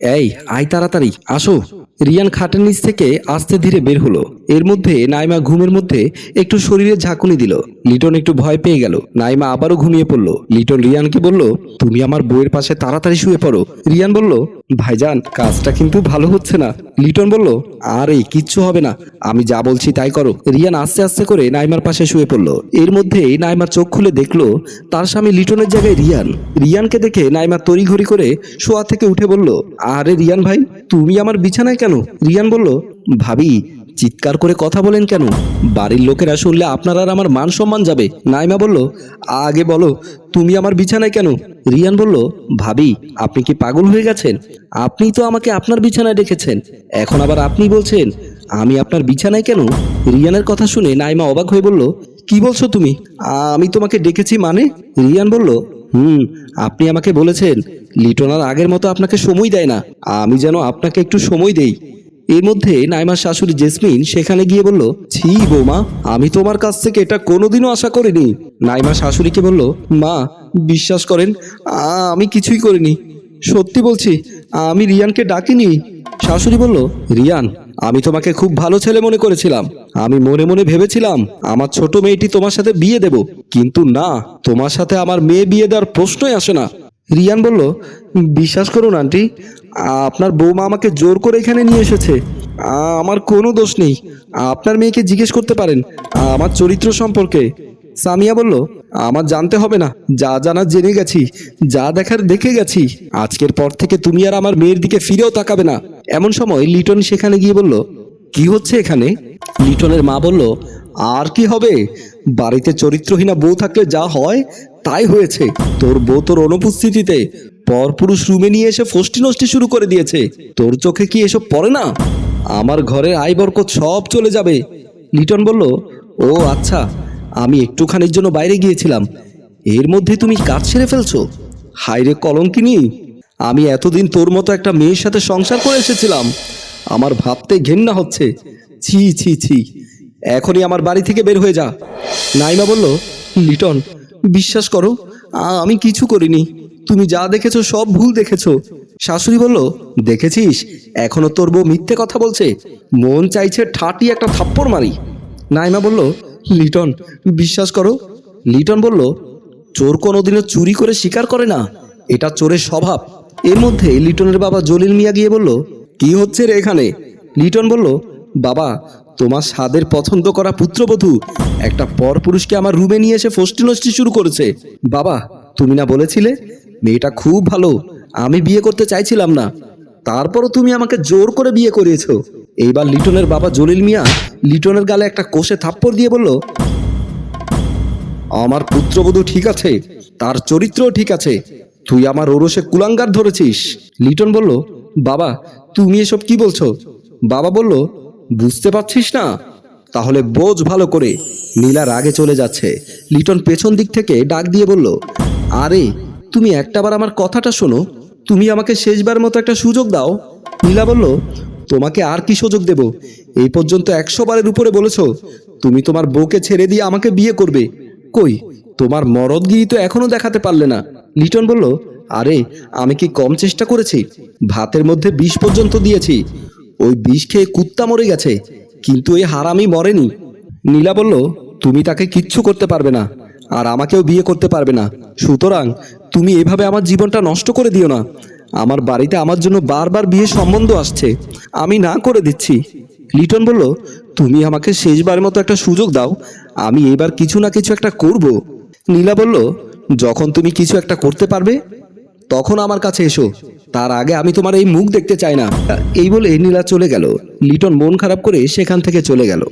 এই আয় তাড়াতাড়ি আসো। রিয়ান খাটের নিচ থেকে আস্তে ধীরে বের হলো। এর মধ্যে নাইমা ঘুমের মধ্যে একটু শরীরে ঝাঁকুনি দিল। লিটন একটু ভয় পেয়ে গেল। নাইমা আবারও ঘুমিয়ে পড়ল। লিটন রিয়ানকে বলল, তুমি আমার বইয়ের পাশে তাড়াতাড়ি শুয়ে পড়ো। রিয়ান বলল, ভাইজান, কাজটা কিন্তু ভালো হচ্ছে না। লিটন বলল, আরে, কিচ্ছু হবে না। আমি যা বলছি তাই করো। রিয়ান আস্তে আস্তে করে নাইমার পাশে শুয়ে পড়ল। এর মধ্যেই নাইমা চোখ খুলে দেখল, তার স্বামী লিটনের জায়গায় রিয়ান। রিয়ানকে দেখে নাইমা তড়িঘড়ি করে শোয়া থেকে উঠে বলল, আরে রিয়ান ভাই, তুমি আমার বিছানায় কেন? রিয়ান বলল, ভাবি চিৎকার করে কথা বলেন কেন? বাড়ির লোকেরা শুনলে আপনার আর আমার মান সম্মান যাবে। নাইমা বলল, আগে বলো, তুমি আমার বিছানায় কেন? রিয়ান বলল, ভাবি, আপনি কি পাগল হয়ে গেছেন? আপনি তো আমাকে আপনার বিছানায় ডেকেছেন। এখন আবার আপনি বলছেন, আমি আপনার বিছানায় কেন? রিয়ানের কথা শুনে নাইমা অবাক হয়ে বলল, কি বলছো তুমি? আমি তোমাকে ডেকেছি মানে? রিয়ান বলল, হুম, আপনি আমাকে বলেছেন, লিটন আর আগের মতো আপনাকে সময় দেয় না। আমি যেন আপনাকে একটু সময় দেই। এর মধ্যে নাইমার শাশুড়ি জেসমিন সেখানে গিয়ে বলল, ছি বৌমা, আমি তোমার কাছ থেকে এটা কোনোদিনও আশা করিনি। নাইমা শাশুড়িকে বলল, মা, বিশ্বাস করেন, আমি কিছুই করিনি। সত্যি বলছি, আমি রিয়ানকে ডাকিনি। শাশুড়ি বলল, রিয়ান, আমি তোমাকে খুব ভালো ছেলে মনে করেছিলাম। আমি মনে মনে ভেবেছিলাম, আমার ছোট মেয়েটি তোমার সাথে বিয়ে দেব। কিন্তু না, তোমার সাথে আমার মেয়ে বিয়ে দেওয়ার প্রশ্নই আসে না। রিয়ান বলল, বিশ্বাস করুন, আন্টি আপনার বৌমা আমাকে জোর করে এখানে নিয়ে এসেছে। আমার কোনো দোষ নেই। আপনার মেয়েকে জিজ্ঞেস করতে পারেন আমার চরিত্র সম্পর্কে। সামিয়া বলল, আমার জানতে হবে না। যা জানা জেনে গেছি, যা দেখার দেখে গেছি। আজকের পর থেকে তুমি আর আমার মেয়ের দিকে ফিরেও তাকাবে না। এমন সময় লিটন সেখানে গিয়ে বলল, কি হচ্ছে এখানে? লিটনের মা বলল, আর কি হবে? বাড়িতে চরিত্রহীনা বউ থাকলে যা হয়, তাই হয়েছে। তোর বউ তোর অনুপস্থিতিতে পরপুরুষ রুমে নিয়ে এসে ফষ্টি নষ্টি শুরু করে দিয়েছে। তোর চোখে কি এসব পড়ে না? আমার ঘরের আয় বরকত সব চলে যাবে। লিটন বলল, ও আচ্ছা আমি একটুখানির জন্য বাইরে গিয়েছিলাম। এর মধ্যে তুমি কাজ সেরে ফেলছো? হায়রে কলঙ্কিনি, আমি এতদিন তোর মতো একটা মেয়ের সাথে সংসার করে এসেছিলাম। আমার ভাবতে ঘেন্না হচ্ছে। ছি ছি ছি, এখনই আমার বাড়ি থেকে বের হয়ে যা। নাইমা বলল, লিটন, বিশ্বাস করো আমি কিছু করিনি। তুমি যা দেখেছ সব ভুল দেখেছ। শাশুড়ি বলল, দেখেছিস? এখনও তোর বউ মিথ্যে কথা বলছে। মন চাইছে ঠাটি একটা থাপ্পড় মারি। নাইমা বলল, লিটন, বিশ্বাস করো। লিটন বলল, চোর কোনোদিনও চুরি করে স্বীকার করে না। এটা চোরের স্বভাব। এর মধ্যে লিটনের বাবা জলিল মিয়া গিয়ে বলল, কি হচ্ছে রে এখানে? লিটন বলল, বাবা, তোমার স্বাদের পছন্দ করা পুত্রবধূ একটা পর পুরুষকে আমার রুমে নিয়ে এসে ফষ্টি নষ্টি শুরু করেছে। বাবা, তুমি না বলেছিলে মেয়েটা খুব ভালো। আমি বিয়ে করতে চাইছিলাম না। তারপরও তুমি আমাকে জোর করে বিয়ে করিয়েছো। এইবার লিটনের বাবা জলিল মিয়া লিটনের গালে একটা কোষে থাপ্পড় দিয়ে বলল, আমার পুত্রবধূ ঠিক আছে, তার চরিত্রও ঠিক আছে, তুই আমার ওরসে কুলাঙ্গার ধরেছিস। লিটন বলল, বাবা, তুমি এসব কি বলছো? বাবা বলল, বুঝতে পারছিস না। তাহলে বোঝ ভালো করে। নীলা রাগে চলে যাচ্ছে। লিটন পেছন দিক থেকে ডাক দিয়ে বলল, আরে তুমি একটাবার আমার কথাটা শোনো। তুমি আমাকে শেষবার মতো একটা সুযোগ দাও। নীলা বলল, তোমাকে আর কি সুযোগ দেব? এই পর্যন্ত একশো বারের উপরে বলেছ, তুমি তোমার বউকে ছেড়ে দিয়ে আমাকে বিয়ে করবে। কই, তোমার মরদগিরি তো এখনও দেখাতে পারলে না। লিটন বলল, আরে, আমি কি কম চেষ্টা করেছি? ভাতের মধ্যে বিষ পর্যন্ত দিয়েছি। ওই বিষ খেয়ে কুত্তা মরে গেছে, কিন্তু এই হারামি মরেনি। নীলা বলল, তুমি তাকে কিচ্ছু করতে পারবে না। আর আমাকেও বিয়ে করতে পারবে না। সুতরাং তুমি এভাবে আমার জীবনটা নষ্ট করে দিও না। আমার বাড়িতে আমার জন্য বারবার বিয়ে সম্বন্ধ আসছে। আমি না করে দিচ্ছি। লিটন বলল, তুমি আমাকে শেষবারের মতো একটা সুযোগ দাও। আমি এবার কিছু না কিছু একটা করব। নীলা বলল, যখন তুমি কিছু একটা করতে পারবে, তখন আমার কাছে এসো। তার আগে আমি তোমার এই মুখ দেখতে চাই না। এই বলে নীলা চলে গেল। লিটন মন খারাপ করে সেখান থেকে চলে গেল।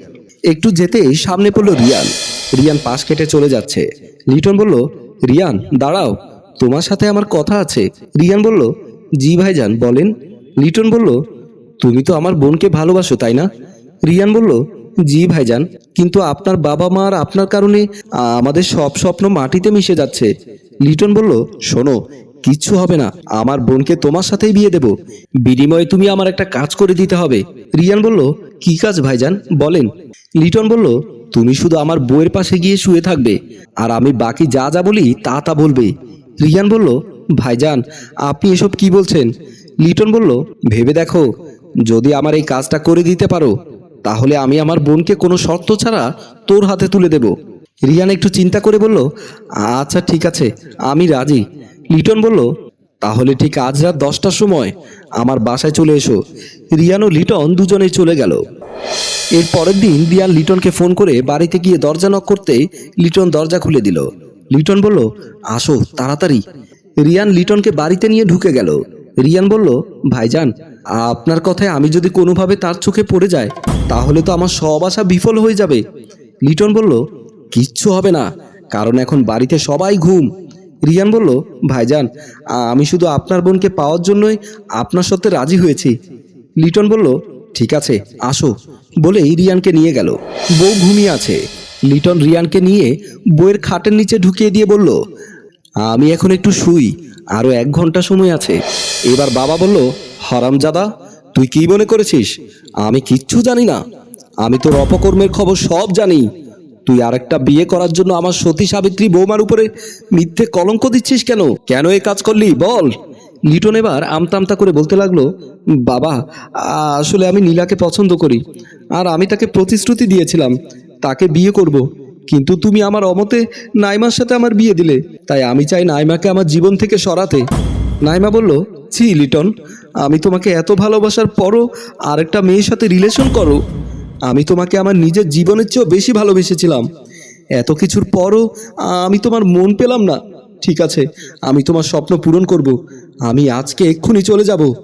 একটু যেতেই সামনে পড়ল রিয়ান। রিয়ান পাশ কেটে চলে যাচ্ছে। লিটন বলল, রিয়ান, দাঁড়াও, তোমার সাথে আমার কথা আছে। রিয়ান বলল, জি ভাইজান, বলেন। লিটন বলল, তুমি তো আমার বোনকে ভালোবাসো, তাই না? রিয়ান বলল, জি ভাইজান, কিন্তু আপনার বাবা মা আর আপনার কারণে আমাদের সব স্বপ্ন মাটিতে মিশে যাচ্ছে। লিটন বলল, শোনো কিচ্ছু হবে না। আমার বোনকে তোমার সাথেই বিয়ে দেব। বিনিময়ে তুমি আমার একটা কাজ করে দিতে হবে। রিয়ান বলল, কি কাজ ভাইজান? বলেন। লিটন বলল, তুমি শুধু আমার বউয়ের পাশে গিয়ে শুয়ে থাকবে। আর আমি বাকি যা যা বলি, তা তা বলবে। রিয়ান বলল, ভাইজান, আপনি এসব কি বলছেন? লিটন বলল, ভেবে দেখো, যদি আমার এই কাজটা করে দিতে পারো, তাহলে আমি আমার বোনকে কোনো শর্ত ছাড়া তোর হাতে তুলে দেব। রিয়ান একটু চিন্তা করে বলল আচ্ছা ঠিক আছে, আমি রাজি। লিটন বলল, তাহলে ঠিক আজ রাত দশটার সময় আমার বাসায় চলে এসো। রিয়ান ও লিটন দুজনেই চলে গেল। এর পরের দিন রিয়ান লিটনকে ফোন করে বাড়িতে গিয়ে দরজা নক করতেই লিটন দরজা খুলে দিল। লিটন বলল, আসো, তাড়াতাড়ি। রিয়ান লিটনকে বাড়িতে নিয়ে ঢুকে গেল। রিয়ান বলল, ভাইজান, আপনার কথায় আমি যদি কোনোভাবে তার চোখে পড়ে যায় তাহলে তো আমার সব আশা বিফল হয়ে যাবে। লিটন বলল, কিচ্ছু হবে না, কারণ এখন বাড়িতে সবাই ঘুম। রিয়ান বলল, ভাইজান, আমি শুধু আপনার বোনকে পাওয়ার জন্যই আপনার সাথে রাজি হয়েছি। লিটন বলল, ঠিক আছে, আসো। বলেই রিয়ানকে নিয়ে গেল। বউ ঘুমিয়ে আছে। লিটন রিয়ানকে নিয়ে বউয়ের খাটের নিচে ঢুকিয়ে দিয়ে বলল, আমি এখন একটু শুই আরও এক ঘণ্টা সময় আছে। এবার বাবা বলল, হারামজাদা, তুই কি মনে করেছিস? আমি কিচ্ছু জানি না। আমি তোর অপকর্মের খবর সব জানি। তুই আরেকটা বিয়ে করার জন্য আমার সতী সাবিত্রী বৌমার উপরে মিথ্যে কলঙ্ক দিচ্ছিস কেন? কেন এ কাজ করলি? বল। লিটন এবার আমতা আমতা করে বলতে লাগল, বাবা, আসলে আমি নীলাকে পছন্দ করি আর আমি তাকে প্রতিশ্রুতি দিয়েছিলাম, তাকে বিয়ে করব। কিন্তু তুমি আমার অমতে নাইমার সাথে আমার বিয়ে দিলে। তাই আমি চাই নাইমাকে আমার জীবন থেকে সরাতে। নাইমা বলল, ছি, লিটন, আমি তোমাকে এত ভালোবাসার পরও আরেকটা মেয়ের সাথে রিলেশন করো। আমি তোমাকে আমার নিজের জীবনের চেয়েও বেশি ভালোবেসেছিলাম। এত কিছুর পরও আমি তোমার মন পেলাম না। ঠিক আছে, আমি তোমার স্বপ্ন পূরণ করব। আমি আজকে এক্ষুনি চলে যাব।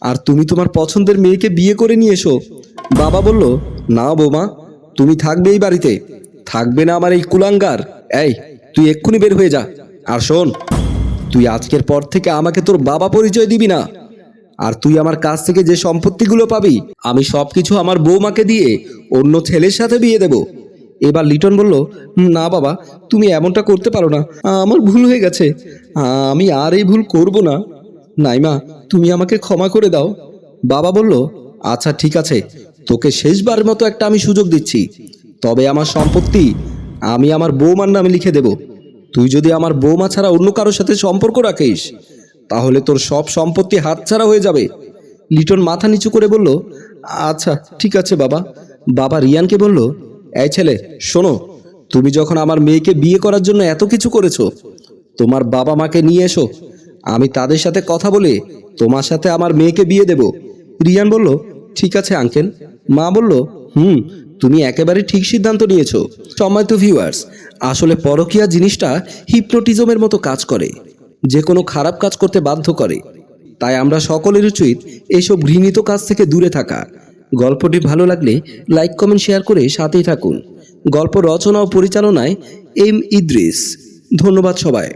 আর তুমি তোমার পছন্দের মেয়েকে বিয়ে করে নিয়ে এসো। বাবা বলল, না বৌমা, তুমি থাকবে এই বাড়িতে। থাকবে না আমার এই কুলাঙ্গার। এই, তুই এক্ষুনি বের হয়ে যা। আর শোন, তুই আজকের পর থেকে আমাকে তোর বাবা পরিচয় দিবি না। আর তুই আমার কাছ থেকে যে সম্পত্তিগুলো পাবি, আমি সব কিছু আমার বৌমাকে দিয়ে অন্য ছেলের সাথে বিয়ে দেব। এবার লিটন বলল, না বাবা, তুমি এমনটা করতে পারো না। আমার ভুল হয়ে গেছে। আমি আর এই ভুল করব না। নাইমা, তুমি আমাকে ক্ষমা করে দাও। বাবা বলল আচ্ছা ঠিক আছে। তোকে শেষবারের মতো একটা আমি সুযোগ দিচ্ছি। তবে আমার সম্পত্তি আমি আমার বৌমার নামে লিখে দেব। তুই যদি আমার বৌমা ছাড়া অন্য কারোর সাথে সম্পর্ক রাখিস তাহলে তোর সব সম্পত্তি হাতছাড়া হয়ে যাবে। লিটন মাথা নিচু করে বলল আচ্ছা ঠিক আছে বাবা। বাবা রিয়ানকে বলল, এই ছেলে, শোনো, তুমি যখন আমার মেয়েকে বিয়ে করার জন্য এত কিছু করেছ, তোমার বাবা মাকে নিয়ে এসো। আমি তাদের সাথে কথা বলে তোমার সাথে আমার মেয়েকে বিয়ে দেব। রিয়ান বলল, ঠিক আছে আঙ্কেল। মা বলল, হুম, তুমি একেবারে ঠিক সিদ্ধান্ত নিয়েছো। সম্মানিত ভিউয়ার্স আসলে পরকীয়া জিনিসটা হিপনোটিজমের মতো কাজ করে। যে কোনো খারাপ কাজ করতে বাধ্য করে। তাই আমরা সকলের উচিত এইসব ঘৃণিত কাজ থেকে দূরে থাকা। গল্পটি ভালো লাগলে লাইক, কমেন্ট, শেয়ার করে সাথেই থাকুন। গল্প রচনা ও পরিচালনায় এম ইদ্রিস। ধন্যবাদ সবাই।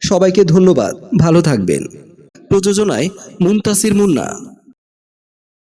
সবাইকে ধন্যবাদ। ভালো থাকবেন। প্রযোজনায় মুনতাসির মুন্না।